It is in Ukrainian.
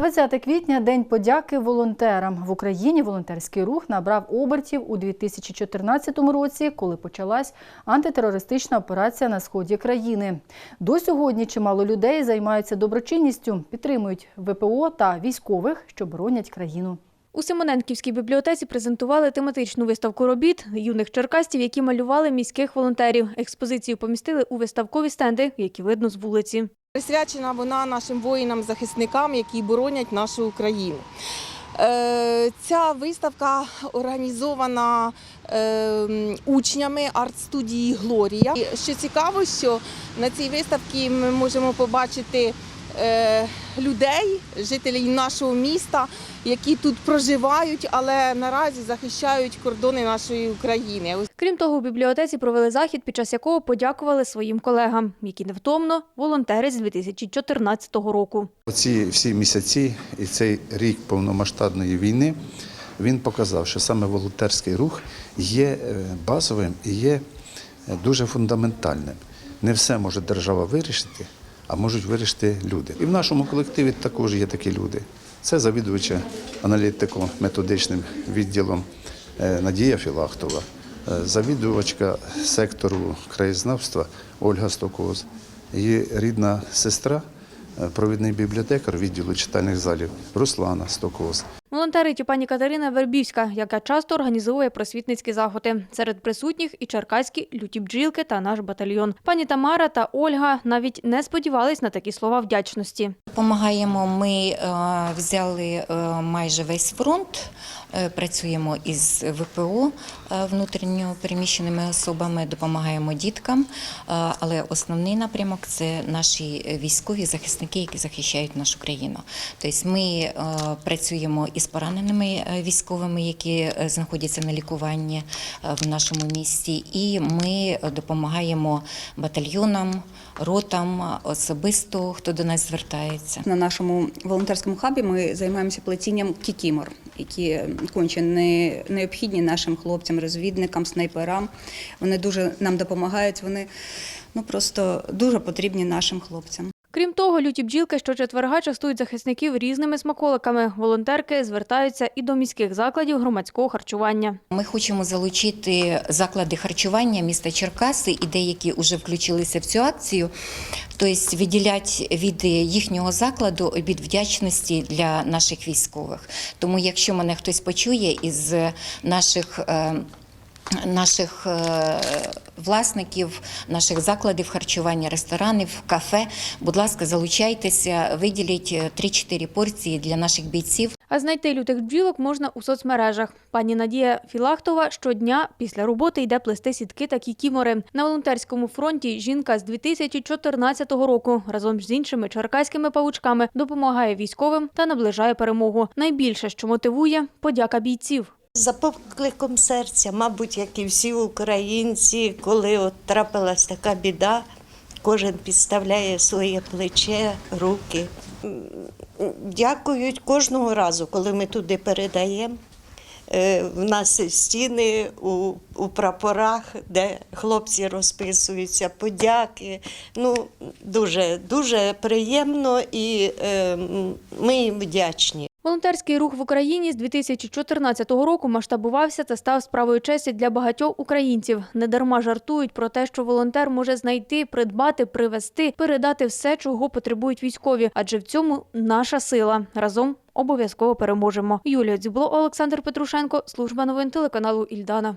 20 квітня День подяки волонтерам. В Україні волонтерський рух набрав обертів у 2014 році, коли почалась антитерористична операція на сході країни. До сьогодні чимало людей займаються доброчинністю, підтримують ВПО та військових, що боронять країну. У Симоненківській бібліотеці презентували тематичну виставку робіт юних черкастів, які малювали міських волонтерів. Експозицію помістили у виставкові стенди, які видно з вулиці. Присвячена вона нашим воїнам-захисникам, які боронять нашу Україну. Е, Ця виставка організована е, учнями арт-студії Глорія. Що цікаво, що на цій виставці ми можемо побачити людей, жителів нашого міста, які тут проживають, але наразі захищають кордони нашої України. Крім того, у бібліотеці провели захід, під час якого подякували своїм колегам, які невтомно волонтери з 2014 року. Оці всі місяці і цей рік повномасштабної війни він показав, що саме волонтерський рух є е, базовим і є е, дуже фундаментальним. Не все може держава вирішити, а можуть вирішити люди. І в нашому колективі також є такі люди. Це завідувача аналітико-методичним відділом е, Надія Філахтова, е, завідувачка сектору краєзнавства Ольга Стокоз, її рідна сестра, е, провідний бібліотекар відділу читальних залів Руслана Стокоз. Волонтерить і пані Катерина Вербівська, яка часто організовує просвітницькі заходи. Серед присутніх і черкаські люті бджілки та наш батальйон. Пані Тамара та Ольга навіть не сподівались на такі слова вдячності. Допомагаємо. Ми е, взяли е, майже весь фронт. е, Працюємо із ВПО внутрішньо переміщеними особами, допомагаємо діткам. Але основний напрямок це наші військові захисники, які захищають нашу країну. Тобто ми працюємо із пораненими е, військовими, які е, знаходяться на лікуванні е, в нашому місті, і ми допомагаємо батальйонам, ротам, особисто хто до нас звертається. На нашому волонтерському хабі ми займаємося плетінням кікімор, які конче не необхідні нашим хлопцям, розвідникам, снайперам. Вони дуже нам допомагають. Вони ну просто дуже потрібні нашим хлопцям. Крім того, люті бджілки щочетверга частують захисників різними смаколиками. Волонтерки звертаються і до міських закладів громадського харчування. Ми хочемо залучити заклади харчування міста Черкаси і деякі вже включилися в цю акцію. Тобто виділяти від їхнього закладу обід вдячності для наших військових. Тому, якщо мене хтось почує із наших. Е, Наших е, власників, наших закладів харчування, ресторанів, кафе. Будь ласка, залучайтеся, виділіть е, 3-4 порції для наших бійців. А знайти лютих бджілок можна у соцмережах. Пані Надія Філахтова щодня після роботи йде плести сітки та кікімори. На волонтерському фронті жінка з 2014 року разом з іншими черкаськими павучками допомагає військовим та наближає перемогу. Найбільше, що мотивує, подяка бійців. За покликом серця, мабуть, як і всі українці, коли от трапилась така біда, кожен підставляє своє плече, руки. Дякують кожного разу, коли ми туди передаємо. Е, В нас стіни у, у прапорах, де хлопці розписуються, подяки. Ну, дуже, дуже приємно і е, ми їм вдячні. Волонтерський рух в Україні з 2014 року масштабувався та став справою честі для багатьох українців. Недарма жартують про те, що волонтер може знайти, придбати, привезти, передати все, чого потребують військові, адже в цьому наша сила. Разом обов'язково переможемо. Юлія Дзюбло, Олександр Петрушенко, служба новин телеканалу Ільдана.